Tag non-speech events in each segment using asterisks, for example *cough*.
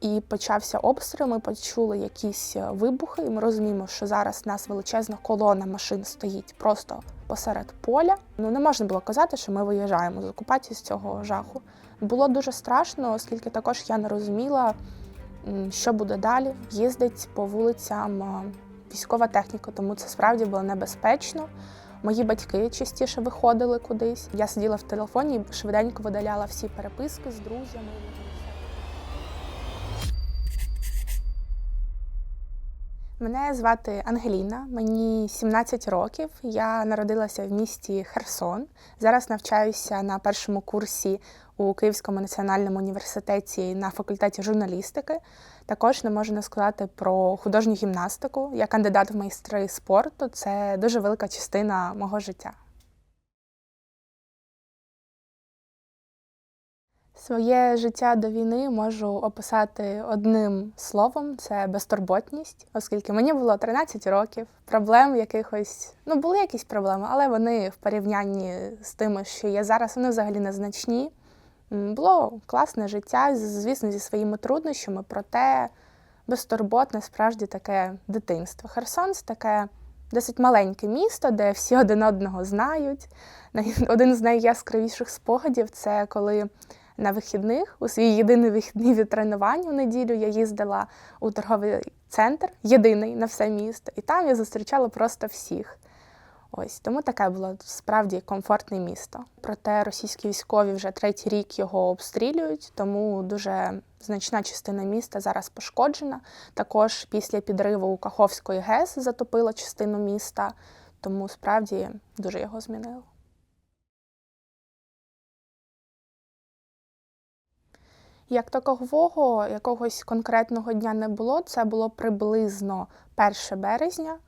І почався обстріл. Ми почули якісь е, вибухи, і ми розуміємо, що зараз у нас величезна колона машин стоїть просто посеред поля. Ну не можна було казати, що ми виїжджаємо з окупації з цього жаху. Було дуже страшно, оскільки також я не розуміла, що буде далі. Їздить по вулицям е, військова техніка, тому це справді було небезпечно. Мої батьки частіше виходили кудись. Я сиділа в телефоні і швиденько видаляла всі переписки з друзями. Мене звати Ангеліна, мені 17 років. Я народилася в місті Херсон. Зараз навчаюся на першому курсі у Київському національному університеті на факультеті журналістики. Також не можу не сказати про художню гімнастику. Я кандидат в майстри спорту. Це дуже велика частина мого життя. Своє життя до війни можу описати одним словом: це безтурботність, оскільки мені було 13 років. Проблем якихось, ну були якісь проблеми, але вони в порівнянні з тими, що є зараз, вони взагалі незначні. Було класне життя, звісно, зі своїми труднощами, проте безтурботне справді таке дитинство. Херсон це таке досить маленьке місто, де всі один одного знають. Один з найяскравіших спогадів це коли на вихідних, у свій єдиний вихідний від тренувань у неділю я їздила у торговий центр, єдиний на все місто, і там я зустрічала просто всіх. Ось тому таке було справді комфортне місто. Проте російські військові вже третій рік його обстрілюють, тому дуже значна частина міста зараз пошкоджена. Також після підриву у Каховської ГЕС затопило частину міста, тому справді дуже його змінило. Як такового якогось конкретного дня не було, це було приблизно 1 березня.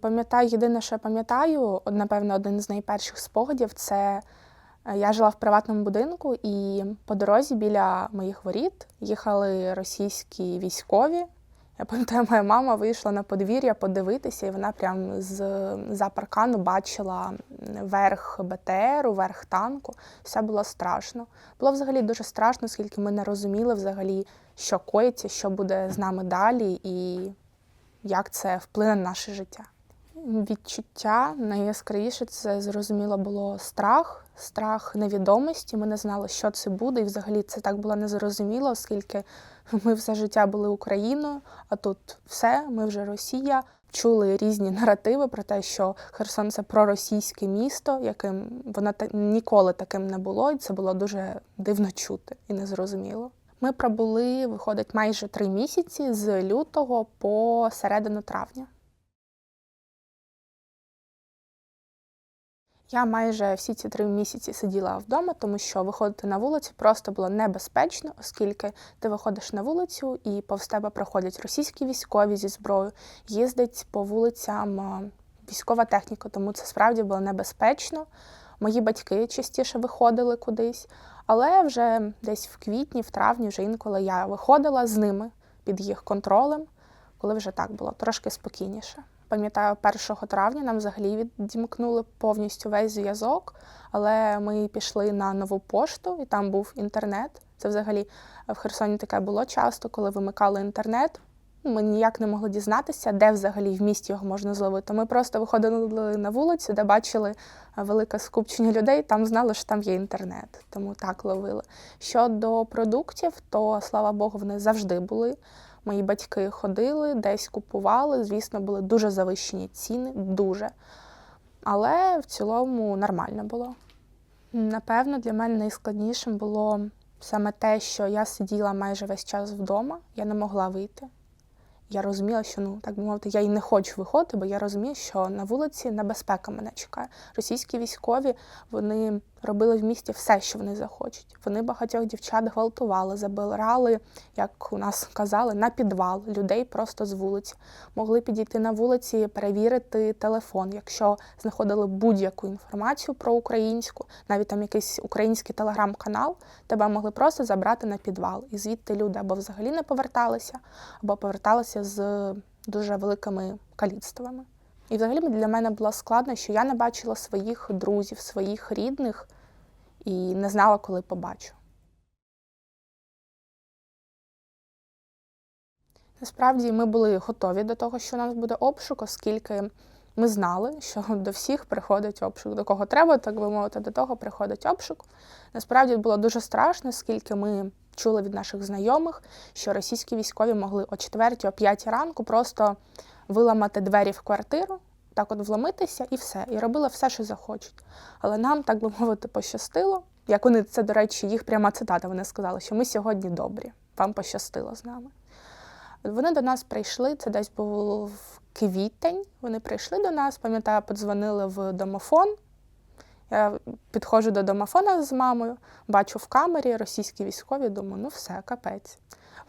Пам'ятаю, єдине, що я пам'ятаю, напевно, один з найперших спогадів це е, я жила в приватному будинку, і по дорозі біля моїх воріт їхали російські військові. *laughs* Я пам'ятаю, моя мама вийшла на подвір'я подивитися, і вона прям з за паркану бачила верх БТРу, верх танку. Все було страшно. Було взагалі дуже страшно, оскільки ми не розуміли взагалі, що коїться, що буде з нами далі, і як це вплине на наше життя. Відчуття найяскравіше це зрозуміло було страх, страх невідомості. Ми не знали, що це буде, і взагалі це так було незрозуміло, оскільки ми все життя були Україною, а тут все, ми вже Росія. Чули різні наративи про те, що Херсон це проросійське місто, яким воно та ніколи таким не було, і це було дуже дивно чути і незрозуміло. Ми пробули, виходить, майже три місяці з лютого по середину травня. Я майже всі ці три місяці сиділа вдома, тому що виходити на вулицю просто було небезпечно, оскільки ти виходиш на вулицю і повз тебе проходять російські військові зі зброєю, їздить по вулицям військова техніка, тому це справді було небезпечно. Мої батьки частіше виходили кудись, але вже десь в квітні, в травні, вже інколи я виходила з ними під їх контролем, коли вже так було трошки спокійніше. Пам'ятаю, 1 травня нам взагалі відімкнули повністю весь зв'язок, але ми пішли на нову пошту, і там був інтернет. Це взагалі в Херсоні таке було часто, коли вимикали інтернет. Ми ніяк не могли дізнатися, де взагалі в місті його можна зловити. Ми просто виходили на вулицю, де бачили велике скупчення людей, там знали, що там є інтернет, тому так ловили. Щодо продуктів, то слава Богу, вони завжди були. Мої батьки ходили, десь купували. Звісно, були дуже завищені ціни, дуже. Але в цілому нормально було. Напевно, для мене найскладнішим було саме те, що я сиділа майже весь час вдома, я не могла вийти. Я розуміла, що ну так би мовити, я і не хочу виходити, бо я розумію, що на вулиці небезпека мене чекає. Російські військові вони робили в місті все, що вони захочуть. Вони багатьох дівчат гвалтували, забирали, як у нас казали, на підвал людей просто з вулиці. Могли підійти на вулиці, перевірити телефон, якщо знаходили будь-яку інформацію про українську, навіть там якийсь український телеграм-канал, тебе могли просто забрати на підвал. І звідти люди або взагалі не поверталися, або поверталися з дуже великими каліцтвами. І взагалі для мене було складно, що я не бачила своїх друзів, своїх рідних і не знала, коли побачу. Насправді ми були готові до того, що у нас буде обшук, оскільки ми знали, що до всіх приходить обшук. До кого треба, так би мовити, до того приходить обшук. Насправді було дуже страшно, оскільки ми чули від наших знайомих, що російські військові могли о 4 о 5 ранку просто виламати двері в квартиру, так от вломитися і все. І робили все, що захочуть. Але нам, так би мовити, пощастило. Як вони це, до речі, їх пряма цитата. Вони сказали, що ми сьогодні добрі, вам пощастило з нами. Вони до нас прийшли, це десь був квітень. Вони прийшли до нас, пам'ятаю, подзвонили в домофон. Я підходжу до домофона з мамою, бачу в камері російські військові, думаю, ну все, капець.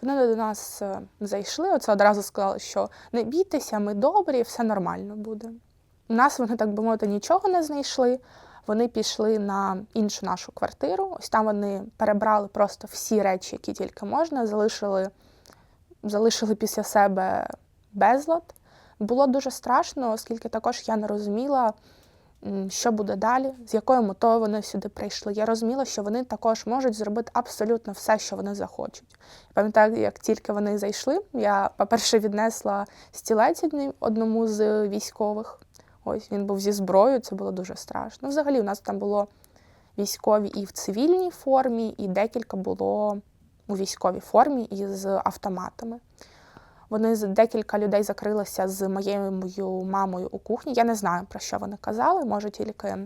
Вони до нас е, зайшли, оце одразу сказали, що не бійтеся, ми добрі, все нормально буде. У нас вони, так би мовити, нічого не знайшли. Вони пішли на іншу нашу квартиру. Ось там вони перебрали просто всі речі, які тільки можна, залишили, залишили після себе безлад. Було дуже страшно, оскільки також я не розуміла, що буде далі, з якою метою вони сюди прийшли. Я розуміла, що вони також можуть зробити абсолютно все, що вони захочуть. Пам'ятаю, як тільки вони зайшли, я, по-перше, віднесла стілець одному з військових. Ось він був зі зброєю, це було дуже страшно. Взагалі, у нас там було військові і в цивільній формі, і декілька було у військовій формі і з автоматами. Вони декілька людей закрилися з моєю мамою у кухні. Я не знаю, про що вони казали, можу тільки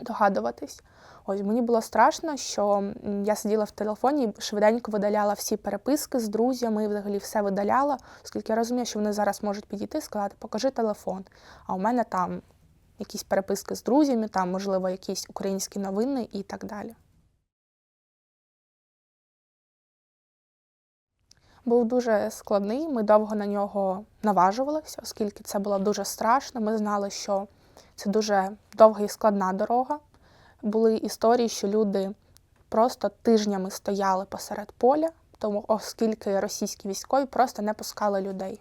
догадуватись. Ось мені було страшно, що я сиділа в телефоні, швиденько видаляла всі переписки з друзями, взагалі все видаляла, оскільки я розумію, що вони зараз можуть підійти і сказати, покажи телефон. А у мене там якісь переписки з друзями, там, можливо, якісь українські новини і так далі. Був дуже складний. Ми довго на нього наважувалися, оскільки це було дуже страшно. Ми знали, що це дуже довга і складна дорога. Були історії, що люди просто тижнями стояли посеред поля, тому оскільки російські військові просто не пускали людей.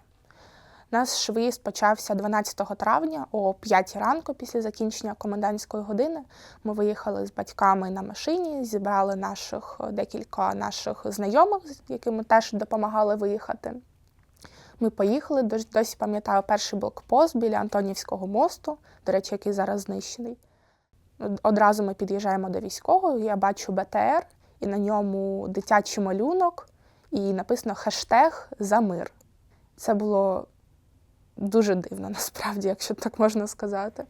Наш виїзд почався 12 травня о 5 ранку після закінчення комендантської години. Ми виїхали з батьками на машині, зібрали наших декілька наших знайомих, з якими теж допомагали виїхати. Ми поїхали, досі пам'ятаю перший блокпост біля Антонівського мосту, до речі, який зараз знищений. Одразу ми під'їжджаємо до військового, я бачу БТР, і на ньому дитячий малюнок, і написано хештег за мир. Це було дуже дивно, *laughs* насправді, якщо так можна сказати.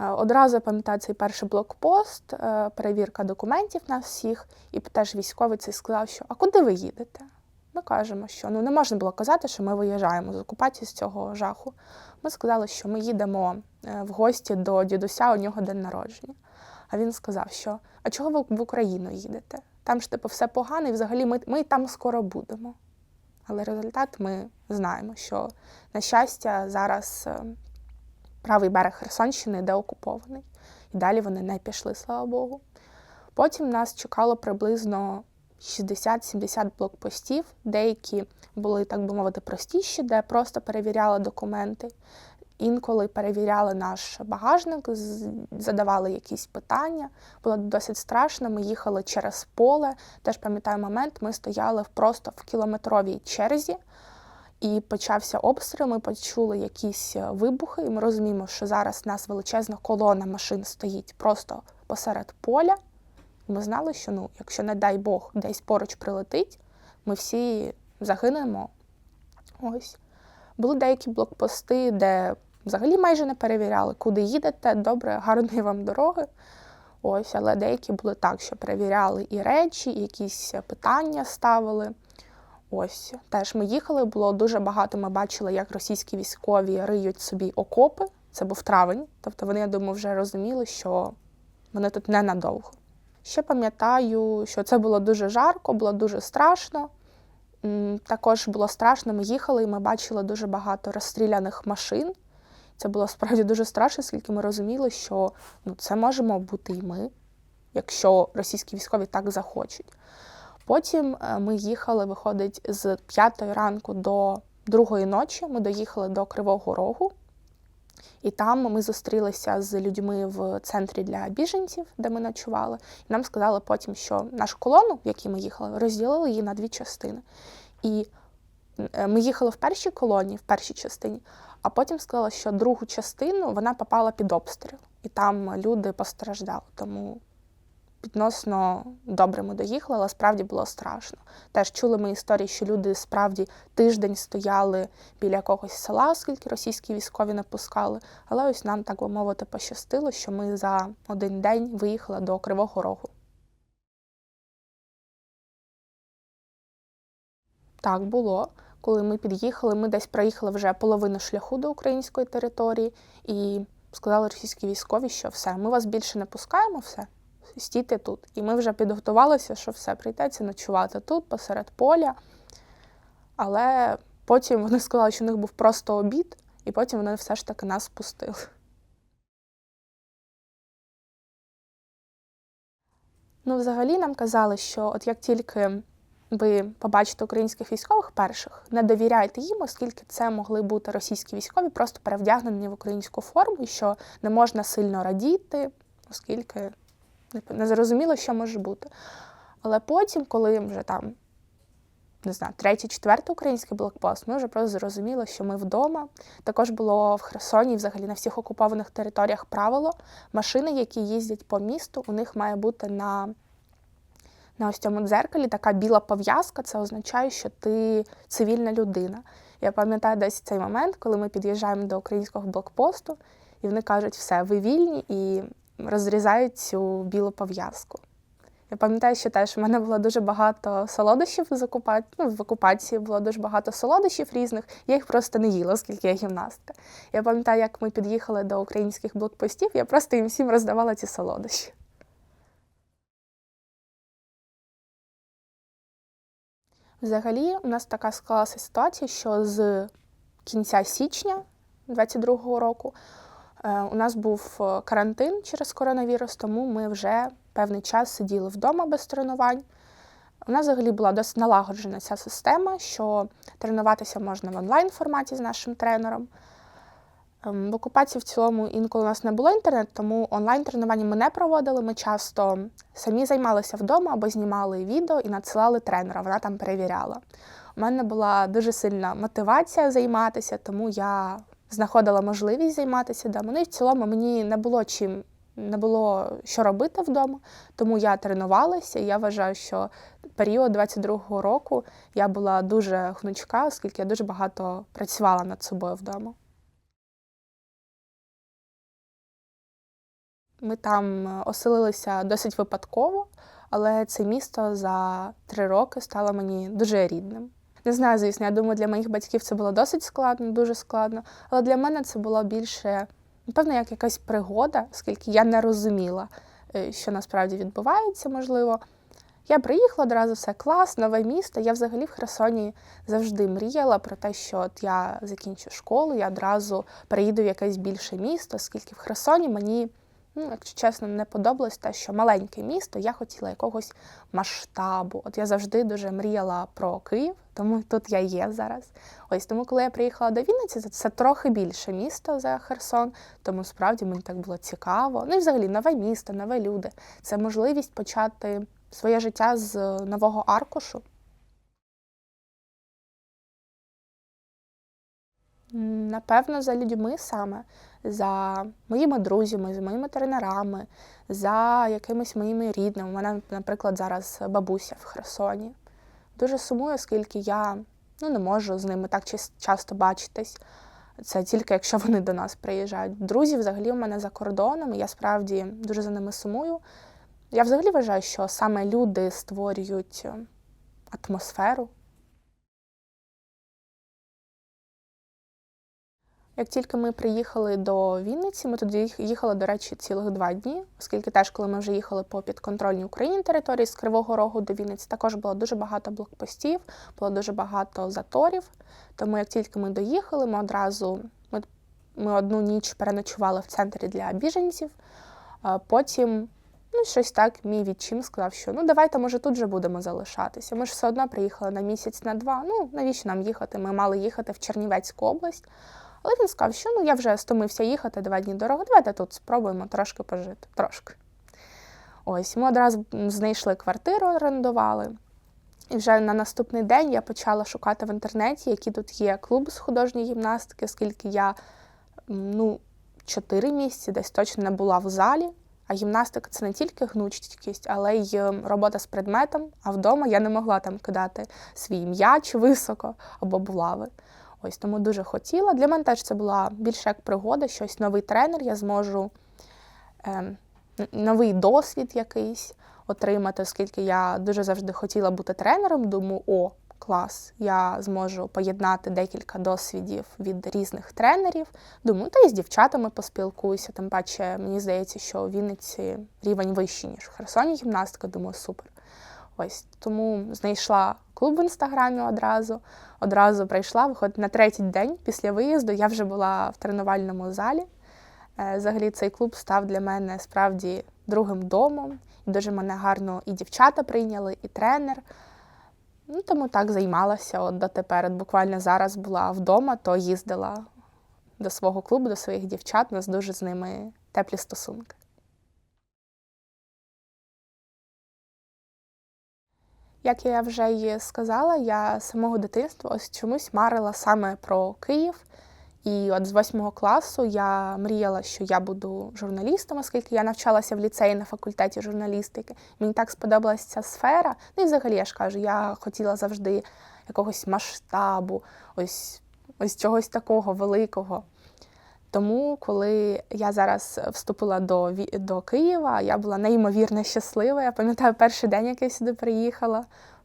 Е, одразу пам'ятаю цей перший блокпост, е, перевірка документів на всіх, і теж військовий цей сказав, що а куди ви їдете? Ми кажемо, що ну не можна було казати, що ми виїжджаємо з окупації з цього жаху. Ми сказали, що ми їдемо е, в гості до дідуся, у нього день народження. А він сказав, що а чого ви в Україну їдете? Там ж типу все погано, і взагалі ми, ми там скоро будемо. Але результат ми знаємо, що, на щастя, зараз е, правий берег Херсонщини деокупований. І далі вони не пішли, слава Богу. Потім нас чекало приблизно 60-70 блокпостів. Деякі були, так би мовити, простіші, де просто перевіряли документи. Інколи перевіряли наш багажник, задавали якісь питання. Було досить страшно. Ми їхали через поле. Теж пам'ятаю момент, ми стояли просто в кілометровій черзі, і почався обстріл. Ми почули якісь е, вибухи, і ми розуміємо, що зараз у нас величезна колона машин стоїть просто посеред поля. Ми знали, що ну, якщо, не дай Бог, десь поруч прилетить, ми всі загинемо. Ось. Були деякі блокпости, де взагалі майже не перевіряли, куди їдете, добре, гарної вам дороги. Ось, Але деякі були так, що перевіряли і речі, і якісь питання ставили. Ось, теж ми їхали, було дуже багато. Ми бачили, як російські військові риють собі окопи. Це був травень. Тобто вони, я думаю, вже розуміли, що вони тут ненадовго. Ще пам'ятаю, що це було дуже жарко, було дуже страшно. Також було страшно, ми їхали і ми бачили дуже багато розстріляних машин. Це було справді дуже страшно, оскільки ми розуміли, що ну, це можемо бути і ми, якщо російські військові так захочуть. Потім е, ми їхали, виходить, з п'ятої ранку до другої ночі. Ми доїхали до Кривого Рогу, і там ми зустрілися з людьми в центрі для біженців, де ми ночували. І нам сказали потім, що нашу колону, в якій ми їхали, розділили її на дві частини. І Е, Ми їхали в першій колонії, в першій частині, а потім сказали, що другу частину вона попала під обстріл, і там люди постраждали. Тому відносно добре ми доїхали, але справді було страшно. Теж чули ми історії, що люди справді тиждень стояли біля якогось села, оскільки російські військові не пускали. Але ось нам, так би мовити, пощастило, що ми за один день виїхали до Кривого Рогу. Так було. Коли ми під'їхали, ми десь проїхали вже половину шляху до української території і сказали російські військові, що все, ми вас більше не пускаємо, все, стійте тут. І ми вже підготувалися, що все, прийдеться ночувати тут, посеред поля. Але потім вони сказали, що у них був просто обід, і потім вони все ж таки нас пустили. Ну, взагалі нам казали, що от як тільки ви побачите українських військових перших, не довіряйте їм, оскільки це могли бути російські військові, просто перевдягнені в українську форму, і що не можна сильно радіти, оскільки не зрозуміло, що може бути. Але потім, коли вже там, не знаю, третій, четвертий український блокпост, ми вже просто зрозуміли, що ми вдома. Також було в Херсоні, взагалі на всіх окупованих територіях правило. Машини, які їздять по місту, у них має бути на на ось цьому дзеркалі така біла пов'язка, це означає, що ти цивільна людина. Я пам'ятаю десь цей момент, коли ми під'їжджаємо до українського блокпосту, і вони кажуть, все, ви вільні і розрізають цю білу пов'язку. Я пам'ятаю, що теж в мене було дуже багато солодощів з окупації. Ну, в окупації було дуже багато солодощів різних, я їх просто не їла, оскільки я гімнастка. Я пам'ятаю, як ми під'їхали до українських блокпостів, я просто їм всім роздавала ці солодощі. Взагалі, у нас така склалася ситуація, що з кінця січня 2022 року е, у нас був е, карантин через коронавірус, тому ми вже певний час сиділи вдома без тренувань. У нас взагалі була досить налагоджена ця система, що тренуватися можна в онлайн форматі з нашим тренером. Ем, в окупації в цілому інколи у нас не було інтернету, тому онлайн-тренування ми не проводили. Ми часто самі займалися вдома або знімали відео і надсилали тренера, вона там перевіряла. У мене була дуже сильна мотивація займатися, тому я знаходила можливість займатися вдома. Ну і в цілому мені не було чим. Не було що робити вдома, тому я тренувалася. І я вважаю, що період 22-го року я була дуже гнучка, оскільки я дуже багато працювала над собою вдома. Ми там е, оселилися досить випадково, але це місто за три роки стало мені дуже рідним. Не знаю, звісно, я думаю, для моїх батьків це було досить складно, дуже складно. Але для мене це було більше, напевно, як якась пригода, оскільки я не розуміла, е, що насправді відбувається, можливо. Я приїхала одразу все клас, нове місто. Я взагалі в Херсоні завжди мріяла про те, що от я закінчу школу, я одразу переїду в якесь більше місто, оскільки в Херсоні мені. Ну, якщо чесно, не подобалось те, що маленьке місто, я хотіла якогось масштабу. От я завжди дуже мріяла про Київ, тому тут я є зараз. Ось тому, коли я приїхала до Вінниці, це, трохи більше місто за Херсон, тому справді мені так було цікаво. Ну і взагалі нове місто, нові люди. Це можливість почати своє життя з нового аркушу. Напевно, за людьми саме, за моїми друзями, за моїми тренерами, за якимись моїми рідними. У мене, наприклад, зараз бабуся в Херсоні. Дуже сумую, оскільки я ну, не можу з ними так часто бачитись. Це тільки якщо вони до нас приїжджають. Друзі взагалі у мене за кордоном, і я справді дуже за ними сумую. Я взагалі вважаю, що саме люди створюють атмосферу. Як тільки ми приїхали до Вінниці, ми туди їхали, до речі, цілих два дні, оскільки теж, коли ми вже їхали по підконтрольній Україні території з Кривого Рогу до Вінниці, також було дуже багато блокпостів, було дуже багато заторів. Тому як тільки ми доїхали, ми одразу ми, ми одну ніч переночували в центрі для біженців. Потім, ну, щось так, мій відчим сказав, що ну давайте, може, тут вже будемо залишатися. Ми ж все одно приїхали на місяць, на два. Ну, навіщо нам їхати? Ми мали їхати в Чернівецьку область. Але він сказав, що ну я вже стомився їхати два дні дороги, давайте тут спробуємо трошки пожити. Трошки. Ось, ми одразу знайшли квартиру, орендували. І вже на наступний день я почала шукати в інтернеті, які тут є клуби з художньої гімнастики, оскільки я ну, 4 місяці десь точно не була в залі. А гімнастика це не тільки гнучкість, але й робота з предметом. А вдома я не могла там кидати свій м'яч високо або булави. Ось тому дуже хотіла. Для мене теж це була більше як пригода, щось новий тренер. Я зможу е, новий досвід якийсь отримати, оскільки я дуже завжди хотіла бути тренером. Думаю, о, клас, я зможу поєднати декілька досвідів від різних тренерів. Думаю, та і з дівчатами поспілкуюся. Тим паче, мені здається, що у Вінниці рівень вищий, ніж в Херсоні гімнастика. Думаю, супер. Ось тому знайшла клуб в інстаграмі одразу. Одразу прийшла, виходить на третій день після виїзду. Я вже була в тренувальному залі. Е, взагалі, цей клуб став для мене справді другим домом. Дуже мене гарно і дівчата прийняли, і тренер. Ну, Тому так займалася от дотепер. От Буквально зараз була вдома, то їздила до свого клубу, до своїх дівчат. У нас дуже з ними теплі стосунки. Як я вже й сказала, я з самого дитинства ось чомусь марила саме про Київ. І от з восьмого класу я мріяла, що я буду журналістом, оскільки я навчалася в ліцеї на факультеті журналістики. Мені так сподобалася ця сфера. Ну і взагалі я ж кажу, я хотіла завжди якогось масштабу, ось ось чогось такого великого. Тому, коли я зараз вступила до до Києва, я була неймовірно щаслива. Я пам'ятаю перший день, як я сюди приїхала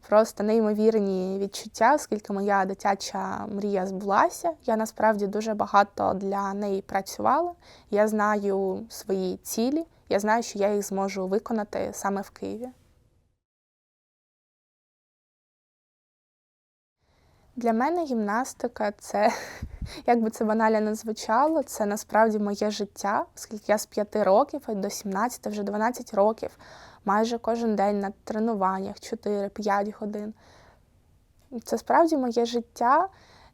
просто неймовірні відчуття, оскільки моя дитяча мрія збулася. Я насправді дуже багато для неї працювала. Я знаю свої цілі, я знаю, що я їх зможу виконати саме в Києві. Для мене гімнастика це, *laughs* як би це банально не звучало, це насправді моє життя, оскільки я з 5 років до 17, вже 12 років майже кожен день на тренуваннях 4-5 годин. Це справді моє життя.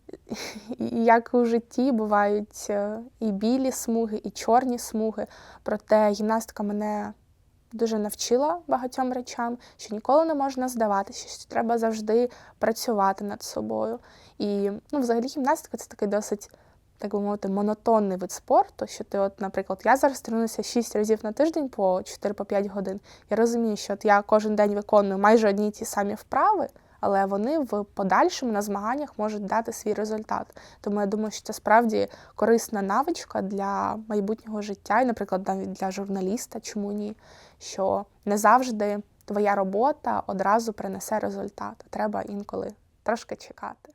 *laughs* І Як у житті бувають е, і білі смуги, і чорні смуги. Проте гімнастика мене дуже навчила багатьом речам, що ніколи не можна здаватися, що треба завжди працювати над собою. І ну, взагалі гімнастика це такий досить так би мовити, монотонний вид спорту, що ти, от, наприклад, я зараз тренуюся 6 разів на тиждень по 4-5 годин. Я розумію, що от я кожен день виконую майже одні й ті самі вправи, але вони в подальшому на змаганнях можуть дати свій результат. Тому я думаю, що це справді корисна навичка для майбутнього життя, і, наприклад, навіть для журналіста, чому ні, що не завжди твоя робота одразу принесе результат. Треба інколи трошки чекати.